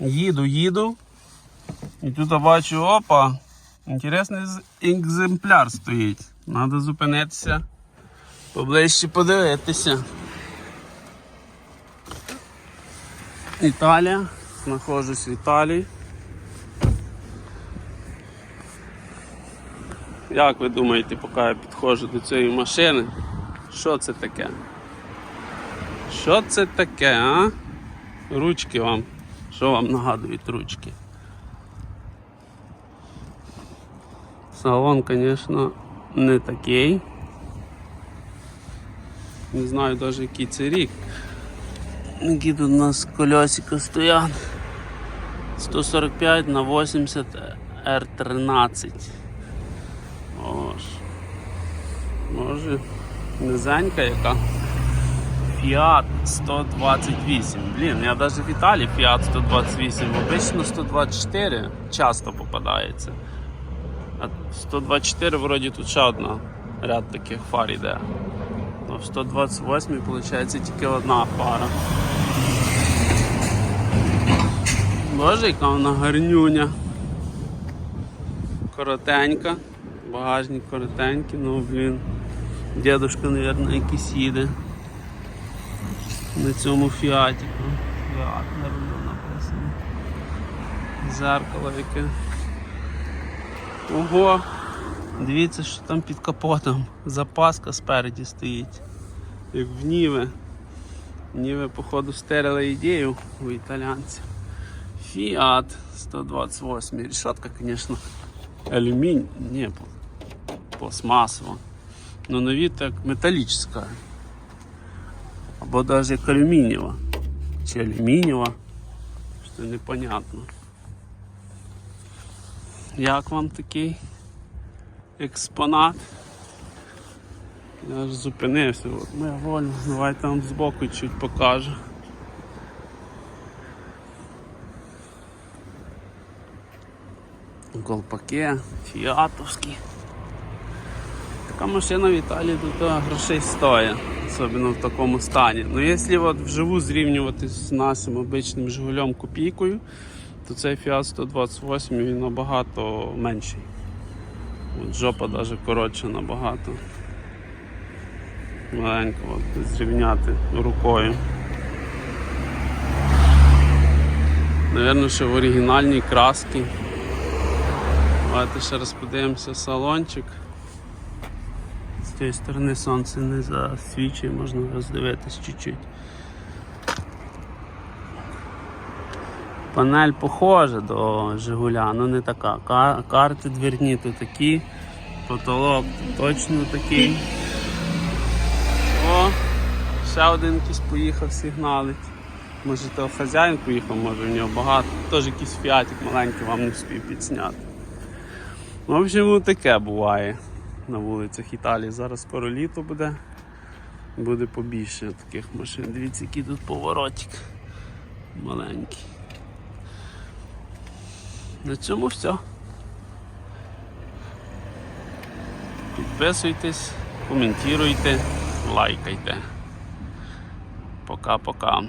Їду, їду. І тут я бачу, опа, інтересний екземпляр стоїть. Треба зупинитися, поближче подивитися. Італія. Знаходжусь в Італії. Як ви думаєте, поки я підходжу до цієї машини? Що це таке? Що це таке, а? Ручки вам. Що вам нагадують ручки? Салон, звісно, не такий. Не знаю навіть який це рік. Які тут у нас колесика стоять. 145 на 80 R13. Ось. Може, низенька яка. Fiat 128. Блін, я навіть в Італії Fiat 128. Обично 124 часто попадається. А 124 вроді тут ще одна ряд таких фар іде. Ну, в 128 виходить тільки одна фара. Боже, яка вона гарнюня. Коротенька. Багажник коротенький, ну блін. Дедушка, мабуть, якийсь їде. На цьому фіаті. Фіат на рулю написано. Зеркало яке. Ого! Дивіться, що там під капотом. Запаска спереді стоїть. Як в Ніве. Ніве, походу, стерили ідею у італійців. Фіат 128. Решетка, звісно, алюмінь. Не, пластмасова. Но на вид так металлическая. Або як алюмінієва. Чи алюмінієва. Що непонятно. Як вам такий експонат? Я ж зупинився, от моя воля, давайте вам збоку чуть покажу. Колпаки, фіатовські. Така машина в Італії тут грошей стоїть, особливо в такому стані. Ну якщо от вживу зрівнювати з нашим обичним Жигулем копійкою, то цей Fiat 128 він набагато менший. От жопа навіть коротша набагато. Маленько от, зрівняти рукою. Навірно, що в оригінальній краски. Давайте ще раз подивимося салончик. З цієї сторони сонце не засвічує, можна роздивитись чуть-чуть. Панель похожа до Жигуля, але не така. Карти двірні то такі, потолок точно такий. О, ще один якийсь поїхав сигналить. Може то хазяїн поїхав, може в нього багато. Теж якийсь фіатик маленький вам не встиг підсняти. В общем, ну, таке буває на вулицях Італії. Зараз скоро літо буде. Буде побільше таких машин. Дивіться, який тут поворотик маленький. На цьому все. Підписуйтесь, коментуйте, лайкайте. Пока-пока.